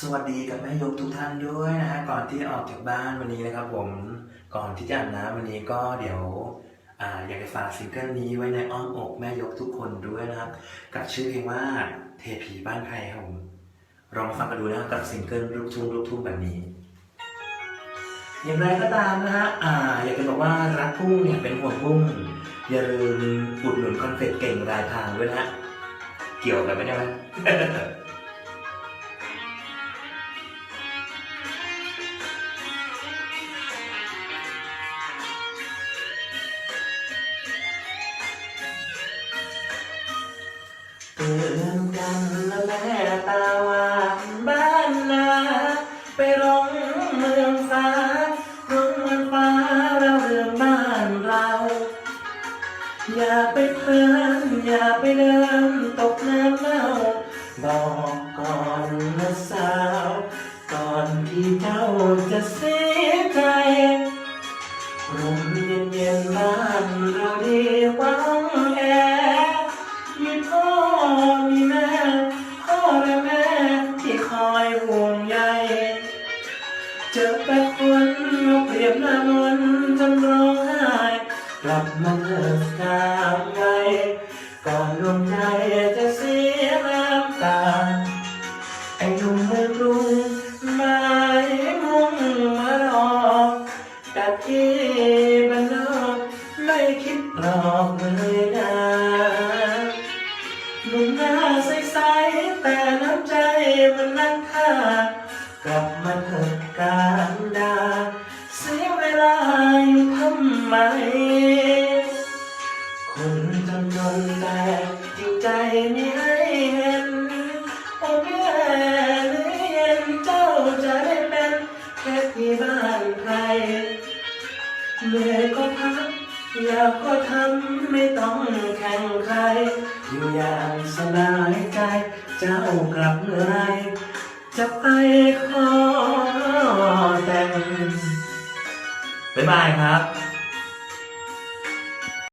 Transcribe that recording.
สวัสดีกับแม่ยกทุกท่านด้วยนะฮะก่อนที่จะออกจากบ้านวันนี้นะครับผมก่อนที่จะอาบน้ำวันนี้ก็เดี๋ยวอ่าอยากจะฝากซิงเกิลนี้ไว้ในอ้อมอกแม่ยกทุกคนด้วยนะครับ กับชื่อเพลงว่าเทพีบ้านใครครับผมลองมาฟังกันดูนะครับกับซิงเกิลลูกทุ่งลูกทุ่งแบบนี้อย่างไรก็ตามนะฮะอ่าอยากจะบอกว่ารักพุ่งเนี่ยเป็นห่วงพุ่งอย่าลืมอุดหนุนคอนเฟกต์เก่งรายทางด้วยนะฮะเกี่ยวกันไหมเนี่ย เตือนกันละแม่ตาหวานบ้านนาไปร้องเมืองฟ้าร้องเมืองฟ้าเราเรื่องบ้านเรา อย่าไปเพลินอย่าไปเดินตกน้ำเล่าบอกก่อนนะสาว ก่อนที่เจ้าจะเสีย เจอแต่คนมาเปรียบหน้ามนจนร้องไห้กลับมาเถิกลางไว้ก่อนดวงใจจะเสียน้ำตาไอ้หนุ่มเมืองกรุงมายมุ่งมารอแต่ที่บ้านนอกไม่คิดหลอกเลยนะหนุ่มหน้าใสๆแต่น้ำใจมันนักค่า กลับมาเถิดการดาเสียเวลาอยู่ทำไม คนจนจนแต่จริงใจไม่ให้เห็นโอ้แม่หรือเย็นเจ้าจะได้เป็นแค่ที่บ้านใครเหนื่อยก็พักอยากก็ทำไม่ต้องแข่งใครอยู่อย่างสบายใจเจ้ากลับเมื่อไร จะไปขอแต่งบ๊ายบายครับ